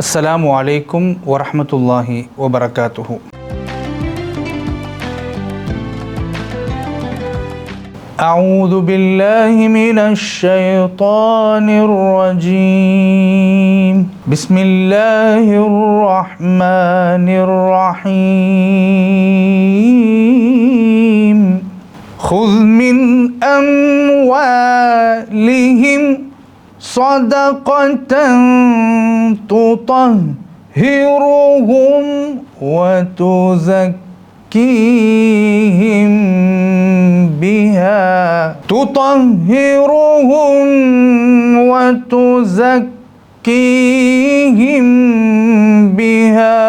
السلام عليكم ورحمة الله وبركاته. أعوذ بالله من الشيطان الرجيم. بسم الله الرحمن الرحيم. خذ من أموالهم صدقة تطهرهم وتزكيهم بها. تطهرهم وتزكيهم بها.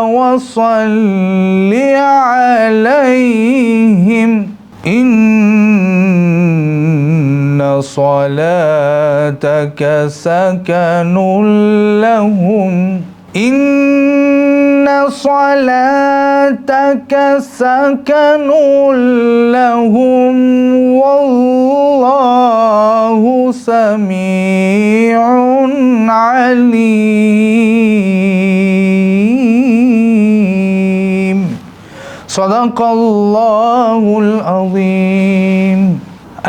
وصل عليهم إن صلاتك سكن لهم إن صلاتك سكن لهم والله سميع عليم صدق الله العظيم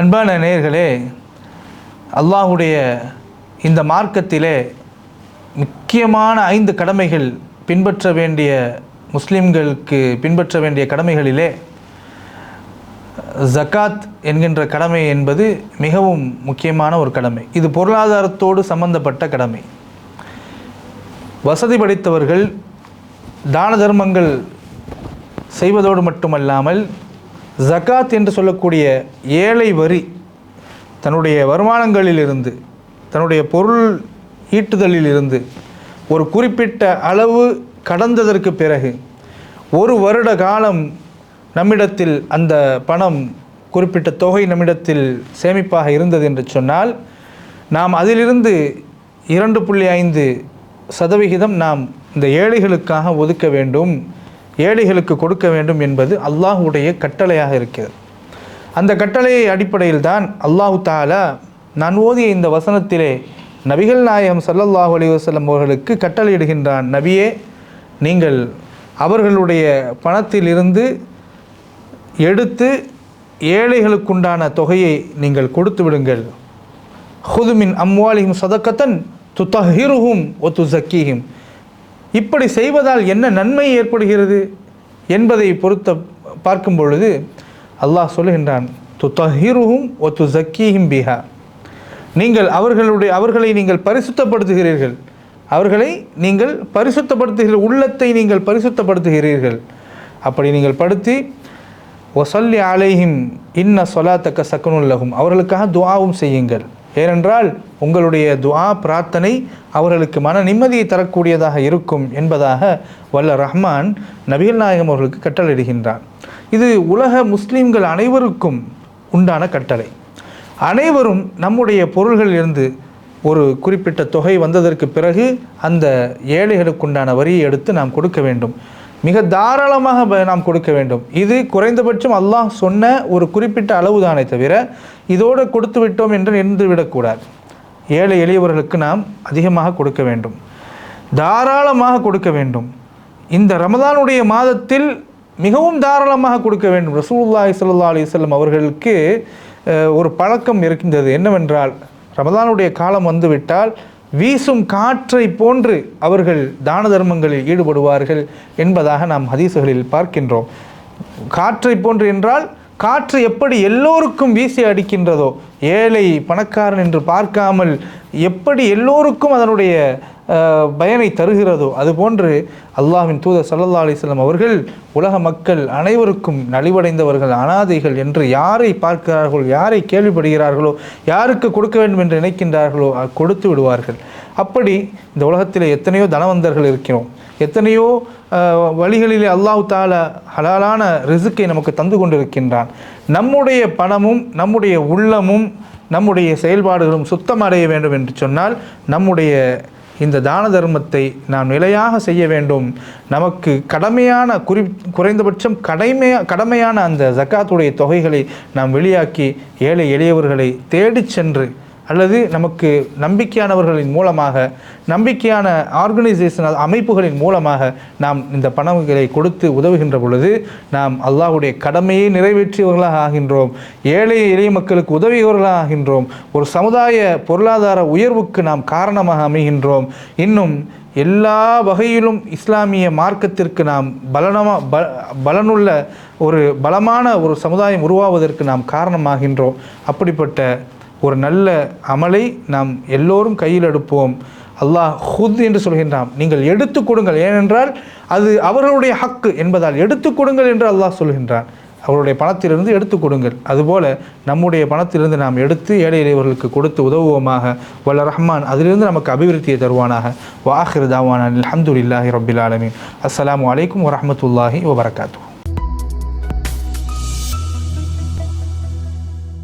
அன்பான நேயர்களே அல்லாஹுடைய இந்த மார்க்கத்திலே முக்கியமான ஐந்து கடமைகள் பின்பற்ற வேண்டிய முஸ்லிம்களுக்கு பின்பற்ற வேண்டிய கடமைகளிலே ஜக்காத் என்கின்ற கடமை என்பது மிகவும் முக்கியமான ஒரு கடமை. இது பொருளாதாரத்தோடு சம்பந்தப்பட்ட கடமை. வசதி படைத்தவர்கள் தான தர்மங்கள் செய்வதோடு மட்டுமல்லாமல் ஜக்காத் என்று சொல்லக்கூடிய ஏழை வரி தன்னுடைய வருமானங்களிலிருந்து தன்னுடைய பொருள் ஈட்டுதலிலிருந்து ஒரு குறிப்பிட்ட அளவு கடந்ததற்கு பிறகு ஒரு வருட காலம் நம்மிடத்தில் அந்த பணம் குறிப்பிட்ட தொகை நம்மிடத்தில் சேமிப்பாக இருந்தது என்று சொன்னால் நாம் அதிலிருந்து இரண்டு புள்ளி ஐந்து சதவிகிதம் நாம் இந்த ஏழைகளுக்காக ஒதுக்க வேண்டும் ஏழைகளுக்கு கொடுக்க வேண்டும் என்பது அல்லாஹுடைய கட்டளையாக இருக்கிறது. அந்த கட்டளை அடிப்படையில் தான் அல்லாஹு தாலா நான் ஓதிய இந்த வசனத்திலே நபிகள் நாயகம் சல்லல்லாஹு அலி வசலம் அவர்களுக்கு கட்டளையிடுகின்றான் நபியே நீங்கள் அவர்களுடைய பணத்திலிருந்து எடுத்து ஏழைகளுக்குண்டான தொகையை நீங்கள் கொடுத்து விடுங்கள். ஹுதுமின் அம்வாலிஹிம் சதக்கத்தன் துத்தஹிருகும் ஒத்து ஜக்கீகும் இப்படி செய்வதால் என்ன நன்மை ஏற்படுகிறது என்பதை பொறுத்த பார்க்கும் பொழுது அல்லாஹ் சொல்லுகின்றான் துத்தஹிருஹும் ஒத்து ஜக்கீஹிம் பிஹா. நீங்கள் அவர்களுடைய அவர்களை நீங்கள் பரிசுத்தப்படுத்துகிறீர்கள். அவர்களை நீங்கள் பரிசுத்தப்படுத்துகிற உள்ளத்தை நீங்கள் பரிசுத்தப்படுத்துகிறீர்கள். அப்படி நீங்கள் படுத்தி ஒசல்லி அலைஹிம் இன்ன சொலாத்தக்க சக்கனுல்லகும் அவர்களுக்காக துவாவும் செய்யுங்கள். ஏனென்றால் உங்களுடைய துவா பிரார்த்தனை அவர்களுக்கு மன நிம்மதியை தரக்கூடியதாக இருக்கும் என்பதாக வல்ல ரஹ்மான் நபிகள் நாயகம் அவர்களுக்கு கட்டளையிடுகின்றான். இது உலக முஸ்லீம்கள் அனைவருக்கும் உண்டான கட்டளை. அனைவரும் நம்முடைய பொருள்களிலிருந்து ஒரு குறிப்பிட்ட தொகை வந்ததற்கு பிறகு அந்த ஏழைகளுக்குண்டான வரியை எடுத்து நாம் கொடுக்க வேண்டும். மிக தாராளமாக நாம் கொடுக்க வேண்டும். இது குறைந்தபட்சம் அல்லாஹ் சொன்ன ஒரு குறிப்பிட்ட அளவுதானே தவிர இதோடு கொடுத்து விட்டோம் என்று நின்று விடக்கூடாது ஏழை எளியவர்களுக்கு நாம் அதிகமாக கொடுக்க வேண்டும். தாராளமாக கொடுக்க வேண்டும். இந்த ரமதானுடைய மாதத்தில் மிகவும் தாராளமாக கொடுக்க வேண்டும். ரசூலுல்லாஹி சல்லா அலிசல்லம் அவர்களுக்கு ஒரு பழக்கம் இருக்கின்றது என்னவென்றால் ரமதானுடைய காலம் வந்துவிட்டால் வீசும் காற்றை போன்று அவர்கள் தான தர்மங்களில் ஈடுபடுவார்கள் என்பதாக நாம் ஹதீசுகளில் பார்க்கின்றோம். காற்றை போன்று என்றால் காற்று எப்படி எல்லோருக்கும் வீசி அடிக்கின்றதோ ஏழை பணக்காரன் என்று பார்க்காமல் எப்படி எல்லோருக்கும் அதனுடைய பயனை தருகிறதோ? அதுபோன்று அல்லாஹ்வின் தூதர் சல்லல்லா அலிஸ்லாம் அவர்கள் உலக மக்கள் அனைவருக்கும் நலிவடைந்தவர்கள் அனாதைகள் என்று யாரை பார்க்கிறார்களோ யாரை கேள்விப்படுகிறார்களோ யாருக்கு கொடுக்க வேண்டும் என்று நினைக்கின்றார்களோ கொடுத்து விடுவார்கள். அப்படி இந்த உலகத்தில் எத்தனையோ தனவந்தர்கள் இருக்கிறோம். எத்தனையோ வழிகளிலே அல்லாஹ் தால ஹலாலான ரிசுக்கை நமக்கு தந்து கொண்டிருக்கின்றான். நம்முடைய பணமும் நம்முடைய உள்ளமும் நம்முடைய செயல்பாடுகளும் சுத்தமடைய வேண்டும் என்று சொன்னால் நம்முடைய இந்த தான தர்மத்தை நாம் நிலையாக செய்ய வேண்டும். நமக்கு கடமையான குறி குறைந்தபட்சம் கடமை கடமையான அந்த ஜக்காத்துடைய தொகைகளை நாம் வெளியாக்கி ஏழை எளியவர்களை தேடிச் சென்று அல்லது நமக்கு நம்பிக்கையானவர்களின் மூலமாக நம்பிக்கையான ஆர்கனைசேஷன் அமைப்புகளின் மூலமாக நாம் இந்த பணங்களை கொடுத்து உதவுகின்ற பொழுது நாம் அல்லாஹுடைய கடமையை நிறைவேற்றியவர்களாக ஆகின்றோம். ஏழை எளிய மக்களுக்கு உதவியவர்களாக ஆகின்றோம். ஒரு சமுதாய பொருளாதார உயர்வுக்கு நாம் காரணமாக அமைகின்றோம். இன்னும் எல்லா வகையிலும் இஸ்லாமிய மார்க்கத்திற்கு நாம் பலனமாக ப பலனுள்ள ஒரு பலமான ஒரு சமுதாயம் உருவாவதற்கு நாம் காரணமாகின்றோம். அப்படிப்பட்ட ஒரு நல்ல அமலை நாம் எல்லோரும் கையில் எடுப்போம். அல்லாஹ் ஹுத் என்று சொல்கின்றான். நீங்கள் எடுத்து கொடுங்கள். ஏனென்றால் அது அவர்களுடைய ஹக்கு என்பதால் எடுத்து கொடுங்கள் என்று அல்லாஹ் சொல்கின்றான். அவருடைய பணத்திலிருந்து எடுத்து கொடுங்கள். அதுபோல நம்முடைய பணத்திலிருந்து நாம் எடுத்து ஏழை இறைவர்களுக்கு கொடுத்து உதவுவோமாக. வல்ல ரஹ்மான் அதிலிருந்து நமக்கு அபிவிருத்தியை தருவானாக. வாஹிர் தாவான் இல்லாஹி ரபில் ஆலமின். அஸ்லாம் வலைக்கம் வரமத்துல்லாஹி வபரகாத்தூ